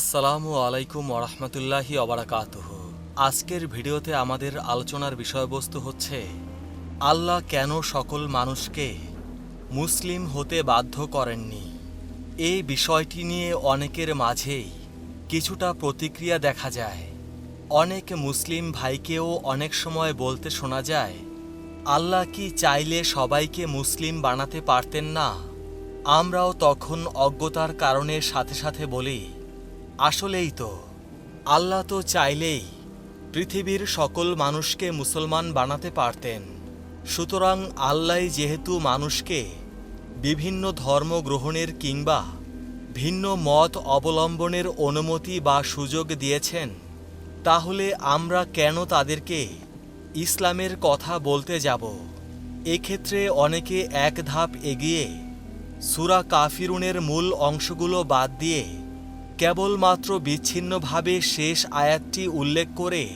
আসসালামু আলাইকুম ওরহমতুল্লাহি অবরাকাতুহ আজকের ভিডিওতে আমাদের আলোচনার বিষয়বস্তু হচ্ছে, আল্লাহ কেন সকল মানুষকে মুসলিম হতে বাধ্য করেননি? এই বিষয়টি নিয়ে অনেকের মাঝেই কিছুটা প্রতিক্রিয়া দেখা যায়। অনেক মুসলিম ভাইকেও অনেক সময় বলতে শোনা যায়, আল্লাহ কি চাইলে সবাইকে মুসলিম বানাতে পারতেন না? আমরাও তখন অজ্ঞতার কারণে সাথে সাথে বলি আসলেই তো, আল্লাহ তো চাইলেই পৃথিবীর সকল মানুষকে মুসলমান বানাতে পারতেন। সুতরাং আল্লাহ যেহেতু মানুষকে বিভিন্ন ধর্ম গ্রহণের কিংবা ভিন্ন মত অবলম্বনের অনুমতি বা সুযোগ দিয়েছেন, তাহলে আমরা কেন তাদেরকে ইসলামের কথা বলতে যাব? এক্ষেত্রে অনেকে এক ধাপ এগিয়ে সুরা কাফিরুনের মূল অংশগুলো বাদ দিয়ে কেবলমাত্র বিচ্ছিন্নভাবে শেষ আয়াতটি উল্লেখ করে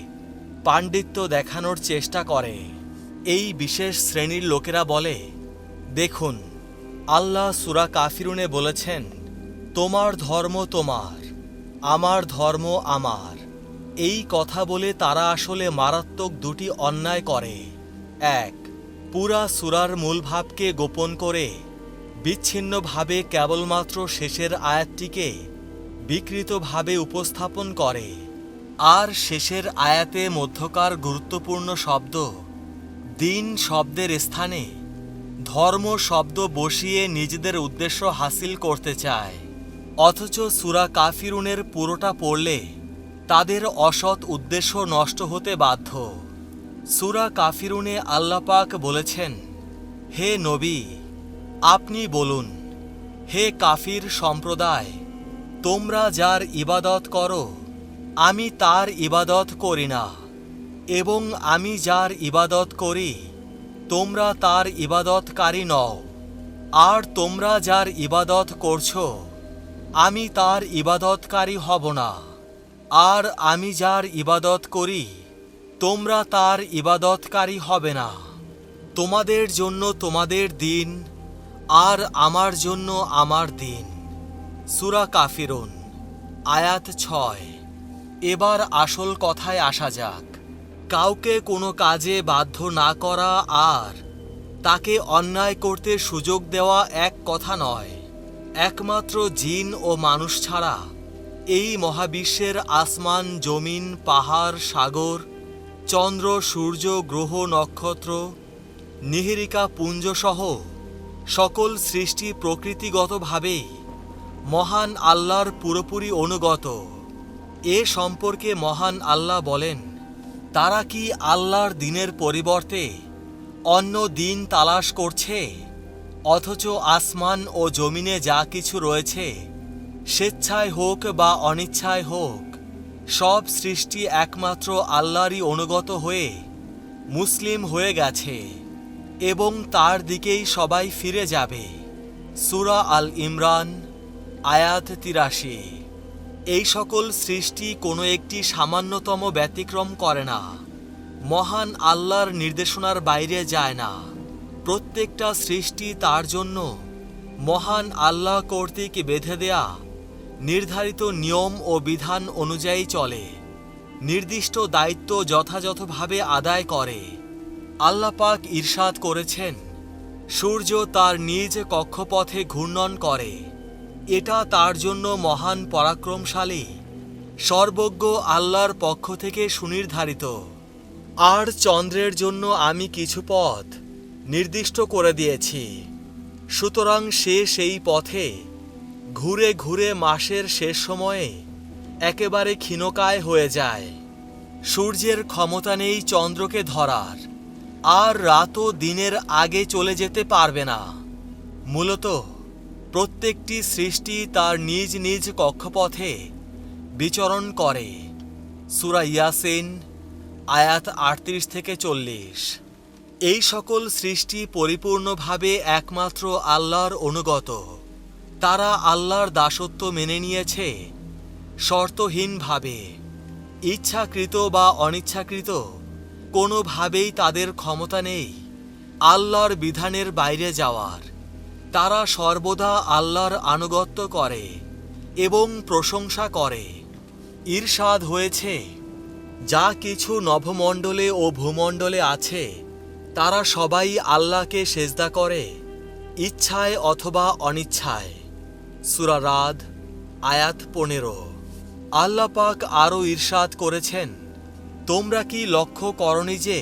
পাণ্ডিত্য দেখানোর চেষ্টা করে। এই বিশেষ শ্রেণির লোকেরা বলে, দেখুন, আল্লাহ সুরা কাফিরুনে বলেছেন, তোমার ধর্ম তোমার, আমার ধর্ম আমার। এই কথা বলে তারা আসলে মারাত্মক দুটি অন্যায় করে। এক, পুরা সুরার মূলভাবকে গোপন করে বিচ্ছিন্নভাবে কেবলমাত্র শেষের আয়াতটিকে বিকৃতভাবে উপস্থাপন করে। আর শেষের আয়াতে মধ্যকার গুরুত্বপূর্ণ শব্দ, দিন শব্দের স্থানে, ধর্ম শব্দ বসিয়ে নিজেদের উদ্দেশ্য হাসিল করতে চায়। অথচ সুরা কাফিরুনের পুরোটা পড়লে তাদের অসৎ উদ্দেশ্য নষ্ট হতে বাধ্য। সুরা কাফিরুনে আল্লাপাক বলেছেন, হে নবী, আপনি বলুন, হে কাফির সম্প্রদায় তোমরা যার ইবাদত করো, আমি তার ইবাদত করি না। এবং আমি যার ইবাদত করি, তোমরা তার ইবাদতকারী নও। আর তোমরা যার ইবাদত করছ, আমি তার ইবাদতকারী হব না। আর আমি যার ইবাদত করি, তোমরা তার ইবাদতকারী হবে না। তোমাদের জন্য তোমাদের দিন, আর আমার জন্য আমার দিন। সুরা কাফিরুন, আয়াত ছয়। এবার আসল কথায় আসা যাক। কাউকে কোনো কাজে বাধ্য না করা আর তাকে অন্যায় করতে সুযোগ দেওয়া এক কথা নয়। একমাত্র জিন ও মানুষ ছাড়া এই মহাবিশ্বের আসমান, জমিন, পাহাড়, সাগর, চন্দ্র, সূর্য, গ্রহ, নক্ষত্র, নিহিরিকা, পুঞ্জসহ সকল সৃষ্টি প্রকৃতিগতভাবেই মহান আল্লাহর পুরোপুরি অনুগত। এ সম্পর্কে মহান আল্লাহ বলেন, তারা কি আল্লাহর দিনের পরিবর্তে অন্য দিন তালাশ করছে, অথচ আসমান ও জমিনে যা কিছু রয়েছে, স্বেচ্ছায় হোক বা অনিচ্ছায় হোক, সব সৃষ্টি একমাত্র আল্লাহরই অনুগত হয়ে মুসলিম হয়ে গেছে এবং তার দিকেই সবাই ফিরে যাবে। সুরা আল ইমরান আয়াত তিরাশি এই সকল সৃষ্টি কোনো একটি সামান্যতম ব্যতিক্রম করে না। মহান আল্লাহর নির্দেশনার বাইরে যায় না। প্রত্যেকটা সৃষ্টি তার জন্য মহান আল্লাহ কর্তৃক বেঁধে দেয়া নির্ধারিত নিয়ম ও বিধান অনুযায়ী চলে। নির্দিষ্ট দায়িত্ব যথাযথভাবে আদায় করে। আল্লাপাক ঈর্ষাদ করেছেন, সূর্য তার নিজ কক্ষপথে ঘূর্ণন করে। এটা তার জন্য মহান পরাক্রমশালী, সর্বজ্ঞ আল্লাহর পক্ষ থেকে সুনির্ধারিত। আর চন্দ্রের জন্য আমি কিছু পথ নির্দিষ্ট করে দিয়েছি। সুতরাং সে সেই পথে ঘুরে ঘুরে মাসের শেষ সময়ে একেবারে ক্ষীণকায় হয়ে যায়। সূর্যের ক্ষমতা নেই চন্দ্রকে ধরার, আর রাতও দিনের আগে চলে যেতে পারবে না। মূলত প্রত্যেকটি সৃষ্টি তার নিজ নিজ কক্ষপথে বিচরণ করে। সুরা ইয়াসিন, আয়াত আটত্রিশ থেকে চল্লিশ। এই সকল সৃষ্টি পরিপূর্ণভাবে একমাত্র আল্লাহর অনুগত। তারা আল্লাহর দাসত্ব মেনে নিয়েছে শর্তহীনভাবে। ইচ্ছাকৃত বা অনিচ্ছাকৃত কোনোভাবেই তাদের ক্ষমতা নেই আল্লাহর বিধানের বাইরে যাওয়ার। তারা সর্বদা আল্লাহর আনুগত্য করে এবং প্রশংসা করে। ঈর্ষাদ হয়েছে, যা কিছু নভমণ্ডলে ও ভূমণ্ডলে আছে, তারা সবাই আল্লাহকে সেজদা করে, ইচ্ছায় অথবা অনিচ্ছায়। সুরারাদ আয়াত পনেরো। আল্লাপাক আরও ঈর্ষাদ করেছেন, তোমরা কি লক্ষ্য করনি যে,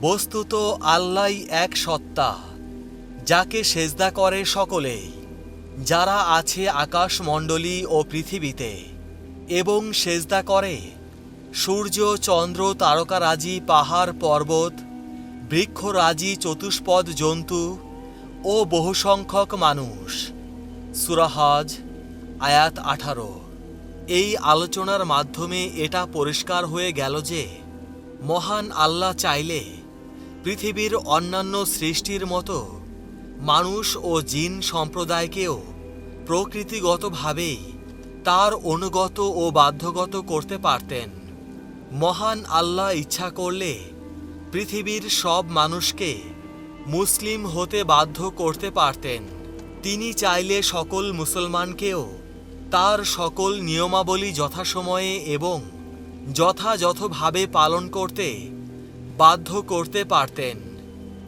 বস্তুত আল্লাহ এক সত্তা? যাকে সেজদা করে সকলেই, যারা আছে আকাশমণ্ডলী ও পৃথিবীতে, এবং সেজদা করে সূর্য, চন্দ্র, তারকারাজি, পাহাড়, পর্বত, বৃক্ষরাজি, চতুষ্পদ জন্তু ও বহুসংখ্যক মানুষ। সুরাহাজ, আয়াত আঠারো। এই আলোচনার মাধ্যমে এটা পরিষ্কার হয়ে গেল যে, মহান আল্লাহ চাইলে পৃথিবীর অন্যান্য সৃষ্টির মতো মানুষ ও জিন সম্প্রদায়কেও প্রকৃতিগতভাবেই তার অনুগত ও বাধ্যগত করতে পারতেন। মহান আল্লাহ ইচ্ছা করলে পৃথিবীর সব মানুষকে মুসলিম হতে বাধ্য করতে পারতেন। তিনি চাইলে সকল মুসলমানকেও তার সকল নিয়মাবলী যথাসময়ে এবং যথাযথভাবে পালন করতে বাধ্য করতে পারতেন।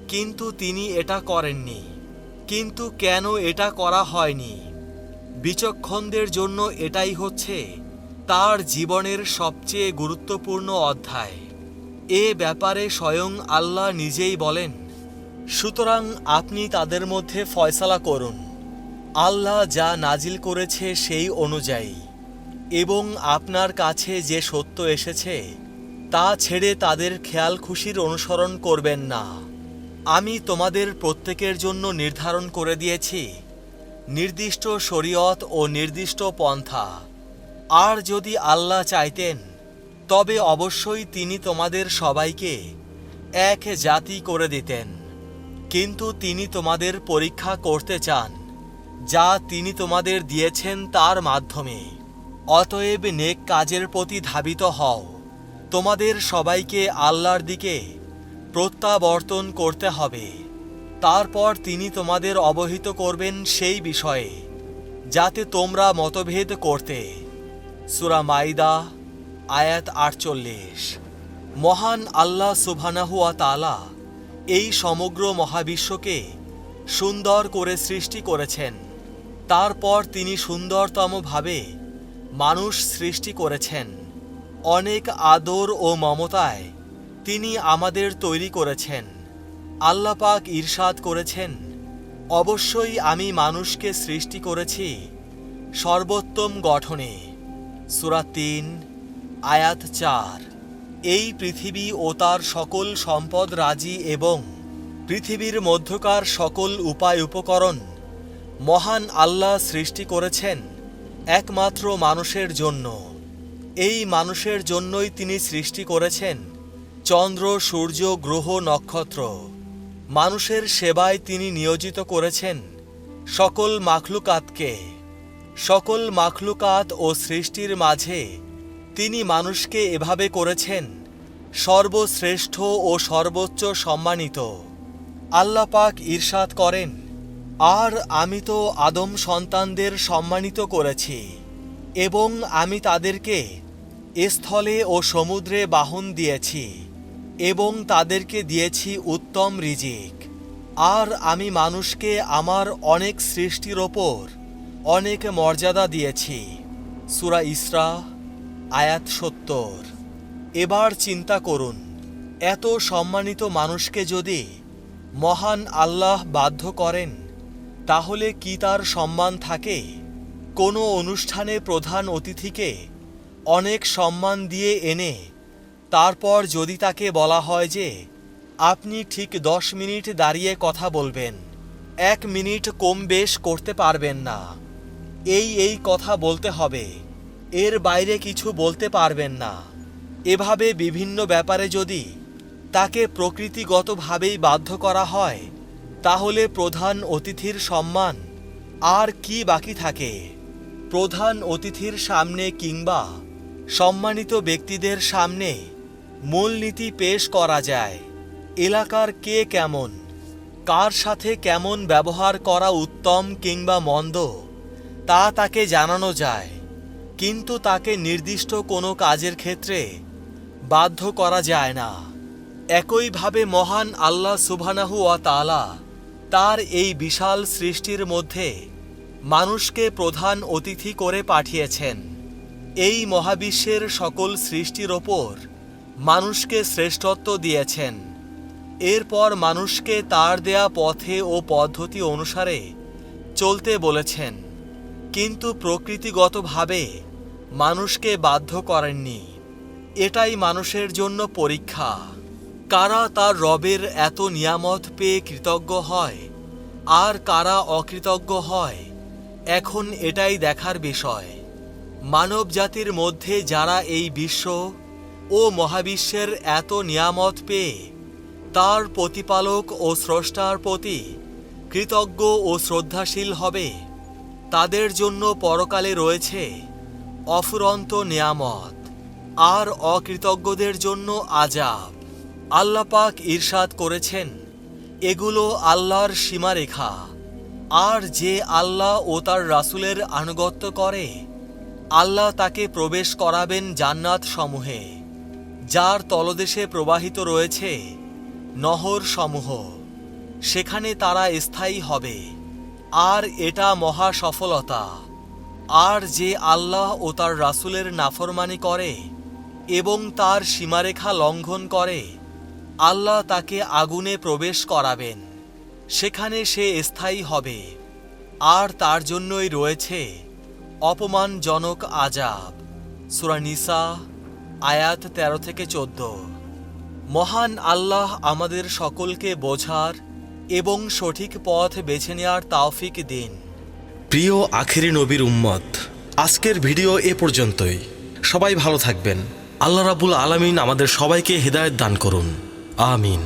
কিন্তু তিনি এটা করেননি। কিন্তু কেন এটা করা হয়নি? বিচক্ষণদের জন্য এটাই হচ্ছে তার জীবনের সবচেয়ে গুরুত্বপূর্ণ অধ্যায়। এ ব্যাপারে স্বয়ং আল্লাহ নিজেই বলেন, সুতরাং আপনি তাদের মধ্যে ফয়সালা করুন। আল্লাহ যা নাজিল করেছে সেই অনুযায়ী। এবং আপনার কাছে যে সত্য এসেছে, তা ছেড়ে তাদের খেয়াল খুশির অনুসরণ করবেন না। আমি তোমাদের প্রত্যেকের জন্য নির্ধারণ করে দিয়েছি, নির্দিষ্ট শরীয়ত ও নির্দিষ্ট পন্থা। আর যদি আল্লাহ চাইতেন, তবে অবশ্যই তিনি তোমাদের সবাইকে এক জাতি করে দিতেন। কিন্তু তিনি তোমাদের পরীক্ষা করতে চান, যা তিনি তোমাদের দিয়েছেন তার মাধ্যমে। অতএব নেক কাজের প্রতি ধাবিত হও। তোমাদের সবাইকে আল্লাহর দিকে প্রত্যাবর্তন করতে হবে। তারপর তিনি তোমাদের অবহিত করবেন সেই বিষয়ে, যাতে তোমরা মতভেদ করতে। সুরা মাইদা, আয়াত আটচল্লিশ। মহান আল্লাহ সুবহানাহুয়া তালা এই সমগ্র মহাবিশ্বকে সুন্দর করে সৃষ্টি করেছেন। তারপর তিনি সুন্দরতমভাবে মানুষ সৃষ্টি করেছেন। অনেক আদর ও মমতায় তিনি আমাদের তৈরি করেছেন। আল্লাপাক ঈর্ষাদ করেছেন, অবশ্যই আমি মানুষকে সৃষ্টি করেছি সর্বোত্তম গঠনে। সুরা তিন, আয়াত চার, এই পৃথিবী ও তার সকল সম্পদ রাজি এবং পৃথিবীর মধ্যকার সকল উপায় উপকরণ মহান আল্লাহ সৃষ্টি করেছেন একমাত্র মানুষের জন্য। এই মানুষের জন্যই তিনি সৃষ্টি করেছেন চন্দ্র, সূর্য, গ্রহ, নক্ষত্র। মানুষের সেবায় তিনি নিয়োজিত করেছেন সকল মাখলুকাতকে। সকল মাখলুকাত ও সৃষ্টির মাঝে তিনি মানুষকে এভাবে করেছেন, সর্বশ্রেষ্ঠ ও সর্বোচ্চ সম্মানিত। আল্লাপাক ঈর্ষাদ করেন, আর আমি তো আদম সন্তানদের সম্মানিত করেছি এবং আমি তাদেরকে স্থলে ও সমুদ্রে বাহন দিয়েছি। এবং তাদেরকে দিয়েছি উত্তম রিজিক। আর আমি মানুষকে আমার অনেক সৃষ্টির ওপর অনেক মর্যাদা দিয়েছি। সুরা ইসরা, আয়াত সত্তর। এবার চিন্তা করুন, এত সম্মানিত মানুষকে যদি মহান আল্লাহ বাধ্য করেন, তাহলে কি তার সম্মান থাকে? কোনো অনুষ্ঠানে প্রধান অতিথিকে অনেক সম্মান দিয়ে এনে তারপর যদি তাকে বলা হয় যে, আপনি ঠিক দশ মিনিট দাঁড়িয়ে কথা বলবেন, এক মিনিট কম বেশ করতে পারবেন না। এই এই কথা বলতে হবে, এর বাইরে কিছু বলতে পারবেন না। এভাবে বিভিন্ন ব্যাপারে যদি তাকে প্রকৃতিগতভাবেই বাধ্য করা হয়, তাহলে প্রধান অতিথির সম্মান আর কি বাকি থাকে? প্রধান অতিথির সামনে কিংবা সম্মানিত ব্যক্তিদের সামনে মূলনীতি পেশ করা যায়। এলাকার কে কেমন? কার সাথে কেমন ব্যবহার করা উত্তম কিংবা মন্দ? তা তাকে জানানো যায়। কিন্তু তাকে নির্দিষ্ট কোনো কাজের ক্ষেত্রে বাধ্য করা যায় না। একইভাবে মহান আল্লাহ সুবহানাহু তাআলা তার এই বিশাল সৃষ্টির মধ্যে মানুষকে প্রধান অতিথি করে পাঠিয়েছেন। এই মহাবিশ্বের সকল সৃষ্টির ওপর মানুষকে শ্রেষ্ঠত্ব দিয়েছেন। এরপর মানুষকে তার দেয়া পথে ও পদ্ধতি অনুসারে চলতে বলেছেন। কিন্তু প্রকৃতিগতভাবে মানুষকে বাধ্য করেননি। এটাই মানুষের জন্য পরীক্ষা। কারা তার রবের এত নিয়ামত পেয়ে কৃতজ্ঞ হয়, আর কারা অকৃতজ্ঞ হয়, এখন এটাই দেখার বিষয়। মানব জাতির মধ্যে যারা এই বিশ্ব ও মহাবিশ্বের এত নিয়ামত পেয়ে তার প্রতিপালক ও স্রষ্টার প্রতি কৃতজ্ঞ ও শ্রদ্ধাশীল হবে। তাদের জন্য পরকালে রয়েছে অফুরন্ত নিয়ামত আর অকৃতজ্ঞদের জন্য আজাব আল্লাপাক ঈর্ষাদ করেছেন, এগুলো আল্লাহর সীমারেখা। আর যে আল্লাহ ও তার রাসূলের আনুগত্য করে, আল্লাহ তাকে প্রবেশ করাবেন জান্নাত সমূহে যার তলদেশে প্রবাহিত রয়েছে নহর সমূহ সেখানে তারা স্থায়ী হবে। আর এটা মহা সফলতা আর যে আল্লাহ ও তার রাসুলের নাফরমানি করে এবং তার সীমারেখা লঙ্ঘন করে, আল্লাহ তাকে আগুনে প্রবেশ করাবেন। সেখানে সে স্থায়ী হবে। আর তার জন্যই রয়েছে অপমানজনক আজাব সূরা নিসা আয়াত তেরো থেকে চোদ্দ। মহান আল্লাহ আমাদের সকলকে বোঝার এবং সঠিক পথ বেছে নেওয়ার তাওফিক দিন। প্রিয় আখেরি নবীর উম্মত, আজকের ভিডিও এ পর্যন্তই। সবাই ভালো থাকবেন। আল্লাহ রাবুল আলমিন আমাদের সবাইকে হৃদায়ত দান করুন। আমিন।